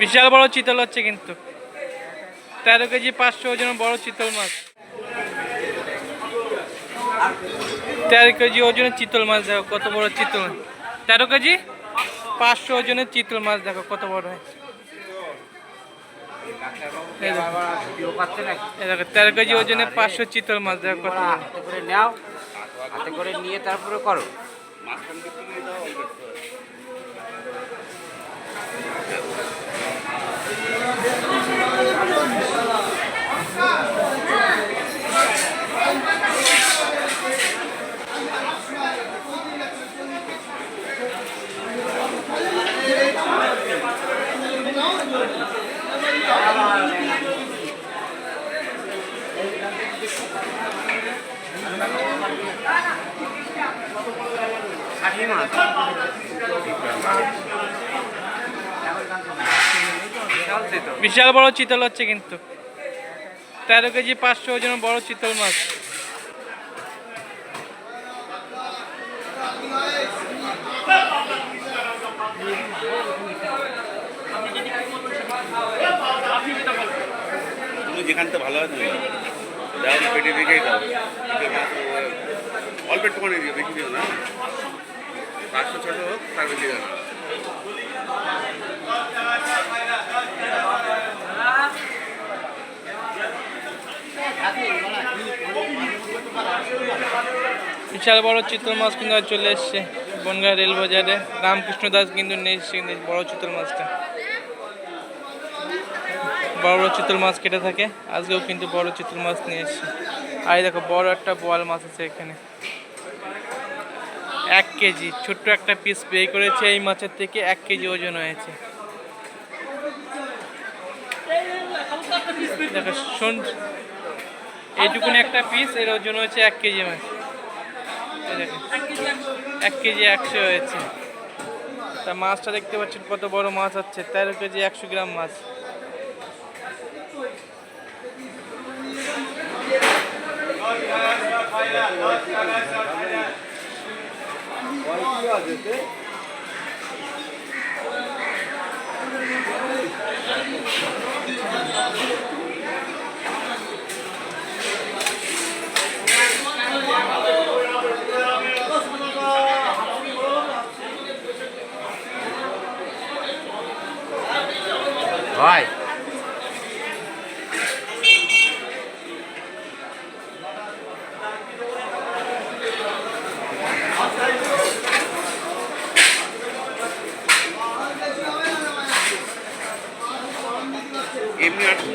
বিশাল বড় চিতল হচ্ছে কিন্তু। তেরো কেজি পাঁচশো ওজন বড় চিতল মাছ। তেরো কেজি ওজনের চিতল মাছ দেখো কত বড় চিতল তেরো কেজি পাঁচশো ওজনের চিতল মাছ দেখো কত বড় হয়। তেরো কেজি ওজনের পাঁচশো চিতল মাছ দেখো কত নিয়ে তারপরে করো। ষাটই মাছ তো বিশাল বড় চিতল হচ্ছে কিন্তু। তেরো কেজি পাঁচশো ওজন বড় চিতল মাছ। তুমি যেখান থেকে ভালো তুমি দাও পেটে রেখেই দাও অল্প একটু করে দিও বেশি দিও না। পাঁচশো ছশো হোক, তার বেশি না। বিশাল বড় চিতল মাছ কিন্তু চলে এসছে বনগাঁ রেল বাজারে। রামকৃষ্ণ দাস কিন্তু কিন্তু বড় চিতল মাছটা বড় বড় চিতল মাছ কেটে থাকে, আজকেও কিন্তু বড় চিতল মাছ নিয়ে এসছে। আর দেখো, বড় একটা বোয়াল মাছ আছে এখানে। এক কেজি। ছোট্ট একটা পিস বের করেছে এই মাছের থেকে এক কেজি ওজন হয়েছে। দেখো, শোন এইটুকুনি একটা পিস এর ওজন হয়েছে এক কেজি মাছ। এক কেজি একশো হয়েছে। তা মাছটা দেখতে পাচ্ছেন কত বড় মাছ হচ্ছে, তেরো কেজি একশো গ্রাম মাছ। 이거 안 됐대?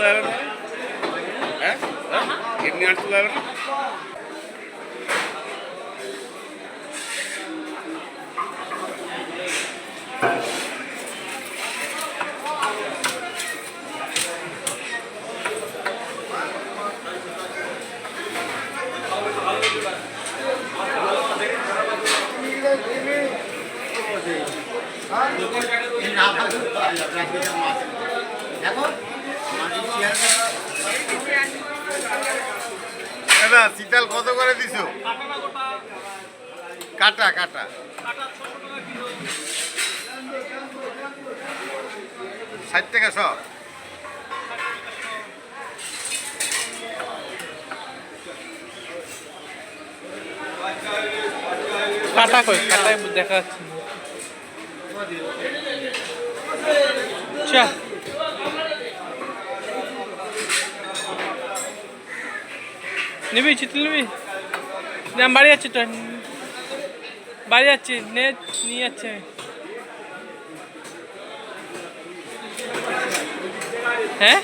আটশো লাগবে না। হ্যাঁ? এমনি আটশো লাগবে না। দাদা শীতল কত করে দিছো? কাটা কাটা। ষাট টাকা সব কাটা কই? কাটায় দেখা যাচ্ছে না। চা নিবি চিতল নিবি? আমি বাড়ি যাচ্ছি তো। বাড়ি যাচ্ছি নে নিয়ে যাচ্ছে। হ্যাঁ?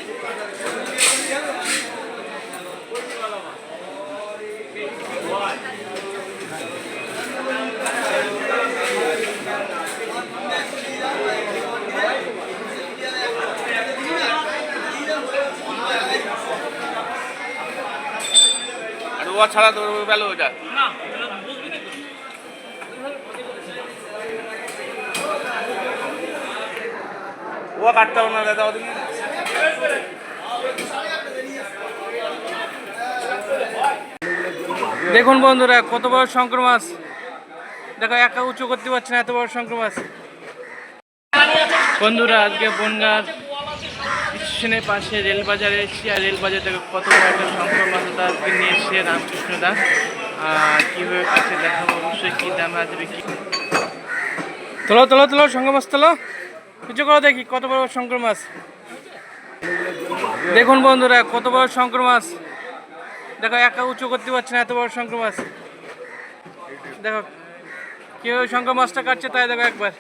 ও ছাড়া তো গেল ওটা ও কাটতে হবে না দাদা ওদিন দেখুন বন্ধুরা কত বড় শঙ্কর মাছ। দেখো একা উঁচু করতে পারছে না এত বড় শঙ্কর মাছ। বন্ধুরা আজকে বনগার স্টেশনের পাশে রেলবাজারে এসেছি, আর রেলবাজার থেকে কত একটা সংখ্যক আজকে নিয়ে এসছে রামকৃষ্ণ দাস কীভাবে কাছে দেখাবো, অবশ্যই কী দামে আজ বিক্রি তোলো তোলো তোলো শঙ্কর মাছ তোলো। কিছু করো দেখি, কত বড় শঙ্কর মাছ? দেখুন বন্ধুরা, কত বড় শঙ্কর মাছ? দেখো, একা উঁচু করতে পারছে না এত বড় শঙ্কর মাছ। দেখো কেউ শঙ্কর মাছটা কাটছে তাই দেখো একবার।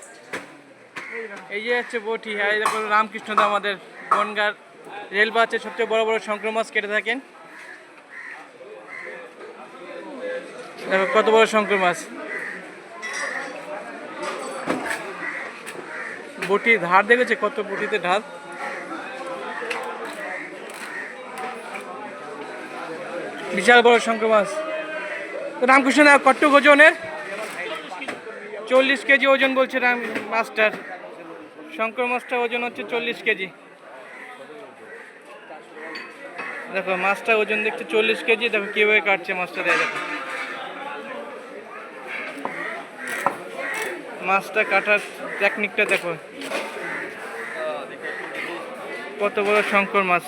এই যে হচ্ছে বটি হ্যাঁ দেখো রামকৃষ্ণ দা আমাদের বনগার রেল বাসে সবচেয়ে বড় বড় শঙ্কর মাছ কেটে থাকেন। দেখো কত বড় শঙ্কর মাছ। বটি ধার দেখেছে? কত বটিতে ঢাল বিশাল বড় শঙ্কর মাছ। তো রামকৃষ্ণ কট্টুক ওজনের? চল্লিশ কেজি ওজন বলছে রাম মাছটার। শঙ্কর মাছটা ওজন হচ্ছে চল্লিশ কেজি। দেখো মাছটা ওজন দেখছে চল্লিশ কেজি, দেখো কীভাবে কাটছে মাছটা দেয় দেখো। মাছটা কাটার টেকনিকটা দেখো। কত বড় শঙ্কর মাছ।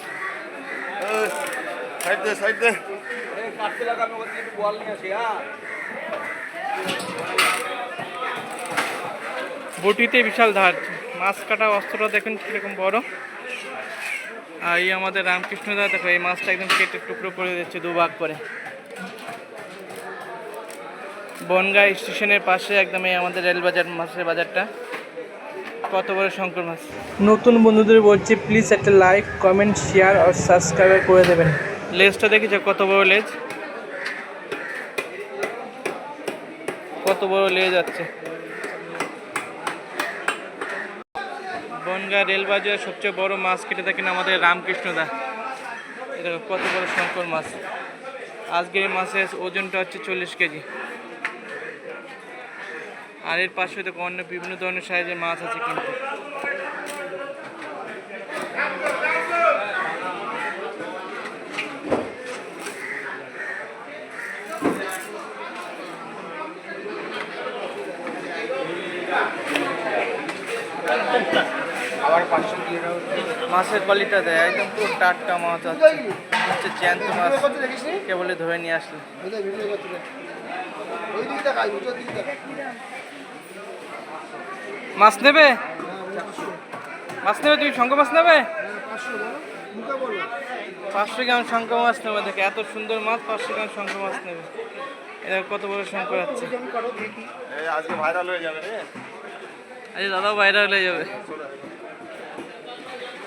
বটিতে বিশাল ধার। মাছ কাটা অস্ত্রটা দেখুন কীরকম বড়। আর এই আমাদের রামকৃষ্ণ দা দেখো এই মাছটা একদম কেটে টুকরো করে দিচ্ছে দু ভাগ করে। বনগাঁ স্টেশনের পাশে একদম এই আমাদের রেলবাজার মাছের বাজারটা। কত বড় শঙ্কর মাছ। নতুন বন্ধুদের বলছি প্লিজ একটা লাইক কমেন্ট শেয়ার আর সাবস্ক্রাইব করে দেবেন। লেজটা দেখেছ? কত বড় লেজ? কত বড় লেজ আছে? বনগাঁ রেলবাজার সবচেয়ে বড় মাছ কেটে থাকেন আমাদের রামকৃষ্ণদা এটা কত বড় শঙ্কর মাছ। আজকের মাছের ওজনটা হচ্ছে চল্লিশ কেজি। আর এর পাশে দেখো অন্য বিভিন্ন ধরনের সাইজের মাছ আছে কিন্তু। মাছের কোয়ালিটা দেয় একদম পুরো টাটকা মাছ আছে। হচ্ছে জ্যান্ত মাছ। কেবলে ধরে নিয়ে আসলে? মাছ নেবে? মাছ নেবে? তুমি শঙ্খ মাছ নেবে? পাঁচশো গ্রাম শঙ্খ মাছ নেবে দেখে এত সুন্দর মাছ পাঁচশো গ্রাম শঙ্খ মাছ নেবে। এটা কত বড় শঙ্খ আছে। আজকে ভাইরাল হয়ে যাবে রে। আরে দাদা বাইরে হলে যাবে।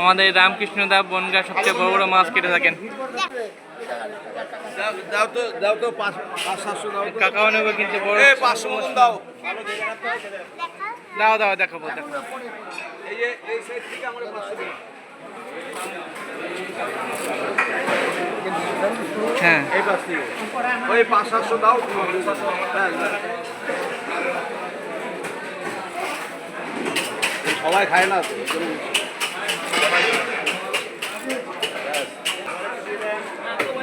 আমাদের রামকৃষ্ণ দা বনগা সবচেয়ে বড় বড় মাছ কেটে থাকেন। কাকাও নেবে কিন্তু বড় দাও। দাও দাও দেখাবো দেখাবো। হ্যাঁ। ওই পাঁচ সাতশো দাও। হ্যাঁ সবাই খায় না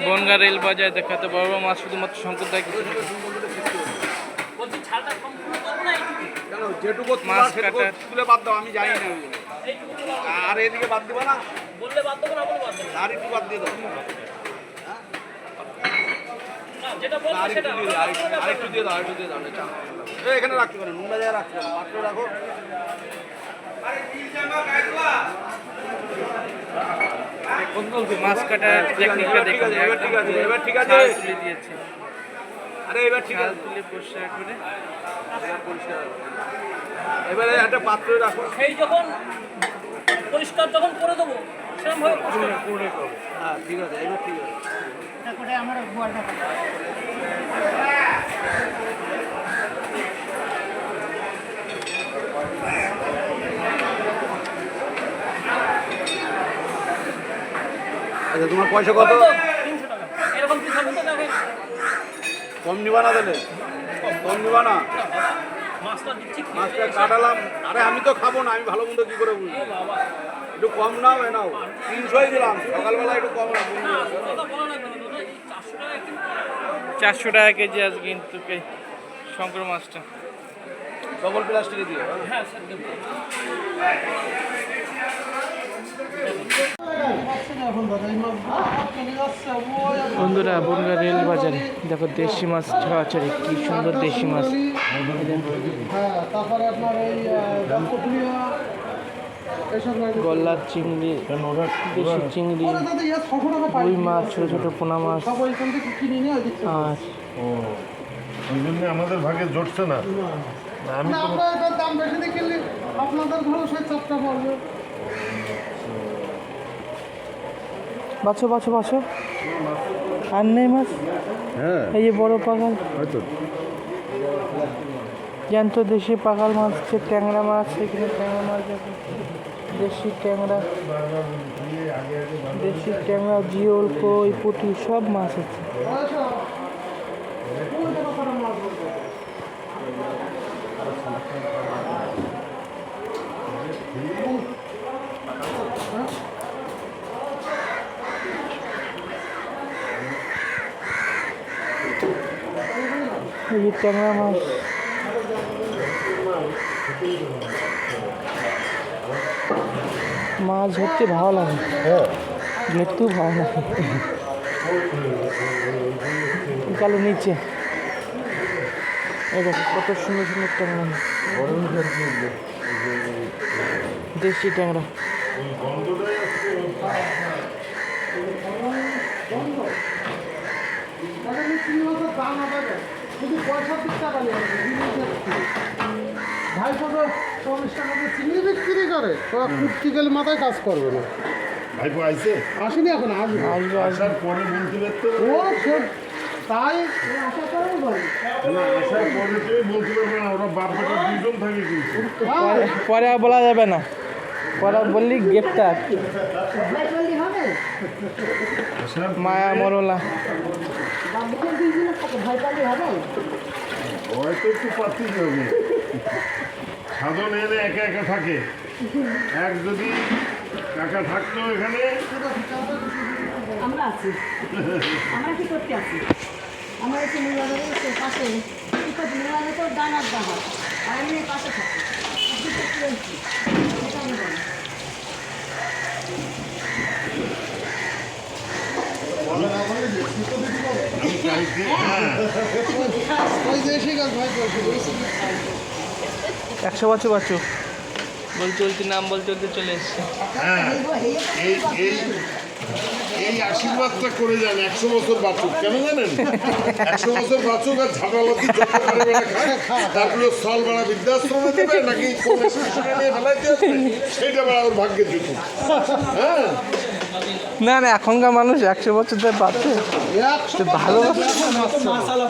বনগা রেল বাজার দেখাতে বড় বড় মাছ শুধুমাত্র কিছু যেটুকু মাছ মাছ কাটা। তুলে বাদ দাও আমি জানি না। আর এদিকে বাদ দিবা না? বললে বাদ দেবো না আর বাদ দিয়ে? আর একটু দিয়ে দাও, আর একটু- আর একটু দিয়ে দাও, আর দিয়ে দাও, এখানে রাখতে পারো নোংরা জায়গায় রাখতে পারো পাত্র রাখো। মাছ কাটার টেকনিকটা ঠিক দেখুন আছে, এবার ঠিক আছে, এবার ঠিক আছে। তুলে দিয়েছে। আরে এবার ঠিক আছে। তুলে পরিষ্কার করে পরিষ্কার এবারে একটা পাত্রে রাখো। সেই যখন পরিষ্কার যখন করে দেবো। সেরকম ভাবে হ্যাঁ ঠিক আছে এবার ঠিক আছে। আমার আচ্ছা তোমার পয়সা কত? কম নিবা না তাহলে? কম নিবা না মাছটা কাটালাম। আরে আমি তো খাব না আমি ভালো মন্দ কি করে বুঝব? একটু কম নাও এ নাও। তিনশোই দিলাম। সকালবেলা একটু কম চারশো টাকা কিন্তু। চারশো টাকা কেজি আজ কিন্তু শঙ্কর মাছটা। ডবল প্লাস্টিকে দিও হ্যাঁ? বন্ধুরা, বনগা রেল বাজারে। দেখো দেশি মাছ, ছাড়াছাড়ি, কি সুন্দর দেশি মাছ। গল্লার চিংড়ি, দেশি চিংড়ি, রুই মাছ, ছোট ছোট পোনা মাছ। আর ওই জন্য আমাদের ভাগে জুটছে না আমি আপনাদের ধরো চাপটা পড়বে। বাছো বাছো বাছো। আর নেই মাছ হ্যাঁ। এই যে বড় পাকাল হয়তো। জ্যান্ত দেশি পাকাল মাছ আছে ট্যাংরা মাছ এখানে ট্যাংরা মাছ আছে দেশি ট্যাংরা দেশি ট্যাংরা জিওল কই পুঁটি সব মাছ আছে। পয়সা ট্যাংরা মাছ মাছ ধরতে ভালো লাগে। ধরতেও ভালো লাগে। কালো নিচে। কত সুন্দর সুন্দর ট্যাংরা। দেশি ট্যাংরা। দাম হবে শুধু পঁয়ষট্টি টাকা নিয়ে আসবে চল্লিশ টাকা দিয়ে চিনি বিক্রি করে তোরা গেলে মাথায় কাজ করবে না ভাইপো আইছে? আসেনি এখন আসবে। আসবে আসার পরে বলতে পারতো? ও তাই? আশা করে বলে আসার পরে তুমি বলতে পারবে না ওরা বাপ বেটা দুজন থাকে কিন্তু। পরে পরে আর বলা যাবে না। পরে বললি গ্রেপ্তার। আসার মায়া মরলা। হয়তো একটু পাচ্ছিস হবে সাধন এনে একা একা থাকে এক যদি একা থাকতো এখানে আমরা আছি। আমরা কি করতে আছি আমরা হচ্ছে নীলাবাড়ির পাশে কি করছি নীলাবাড়ি তো দাহার আর আমি পাশে থাকি কি করতে বলছি এটা আমি বলি আমি কালকে হ্যাঁ ওই দেশি গাছ ভাই বলছি একশো বছর বাঁচো বল চলতি নাম বল চলতে চলে এসছে। হ্যাঁ এই এই এই আশীর্বাদটা করে যান একশো বছর বাঁচুক। কেন জানেন? একশো বছর বাঁচুক আর ঝাঁটালাতি তারপরে স্থল বেড়া বৃদ্ধাশ্রমে দেবে নাকি কোন নিয়ে ফেলাইতে সেইটা বেড়া ওর ভাগ্যে জুটুক হ্যাঁ? না না এখনকার মানুষ একশো বছর ধরে বাঁচে। ভালো ভালো